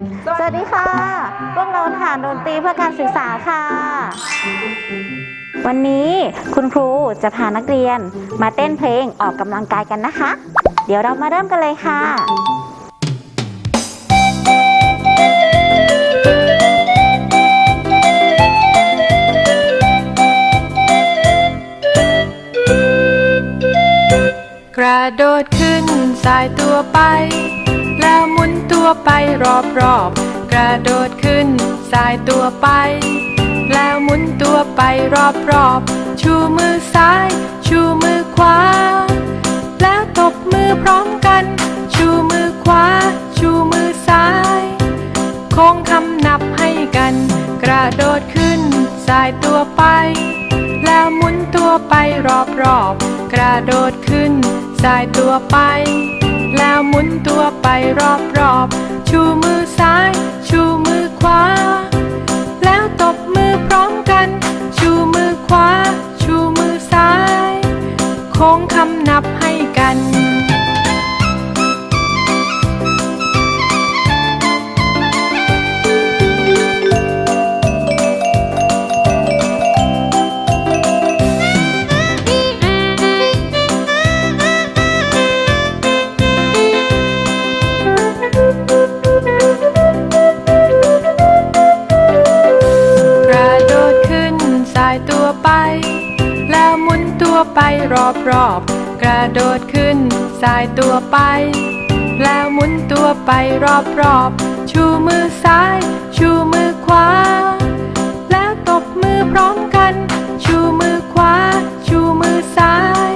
สวัสดีค่ะ พวกเราฐานดนตรีเพื่อการศึกษาค่ะ วันนี้คุณครูจะพานักเรียนมาเต้นเพลงออกกำลังกายกันนะคะ เดี๋ยวเรามาเริ่มกันเลยค่ะกระโดดขึ้นสายตัวไปแล้วหมุน ตัวไปรอบๆ กระโดดขึ้นสายตัวไป แล้วหมุนตัวไปรอบๆ ชูมือซ้าย ชูมือขวา แล้วตบมือพร้อมกัน ชูมือขวา ชูมือซ้ายโค้งคำนับให้กัน กระโดดขึ้นสายตัวไป แล้วหมุนตัวไปรอบๆ กระโดดขึ้นสายตัวไป แล้วหมุนตัวไปรอบๆ ชูมือซ้าย ชูมือขวา แล้วตบมือพร้อมกัน ชูมือขวา ชูมือซ้าย โค้งคำนับให้กัน ตัวไปรอบๆ กระโดดขึ้นสายตัวไป แล้วหมุนตัวไปรอบๆ ชูมือซ้าย ชูมือขวา แล้วตบมือพร้อมกัน ชูมือขวา ชูมือซ้าย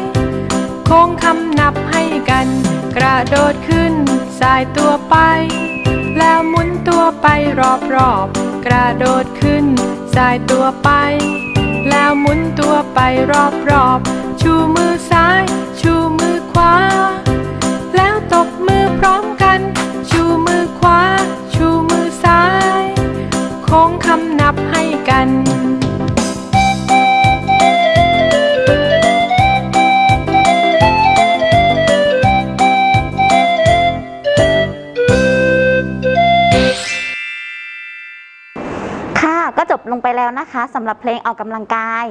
โค้งคำนับให้กัน กระโดดขึ้นสายตัวไป แล้วหมุนตัวไปรอบๆ กระโดดขึ้นสายตัวไป แล้วหมุนตัวไปรอบๆ ชูมือซ้าย ชูมือขวา แล้วตบมือพร้อมกัน ชูมือขวา ชูมือซ้าย โค้งคำนับให้กัน บลงไปแล้วนะคะสำหรับเพลงออกกำลังกาย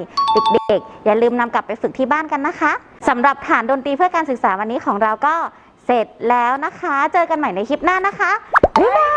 เด็กๆ อย่าลืมนำกลับไปฝึกที่บ้านกันนะคะสำหรับฐานดนตรีเพื่อการศึกษาวันนี้ของเราก็เสร็จแล้วนะคะ เจอกันใหม่ในคลิปหน้านะคะบ๊ายบาย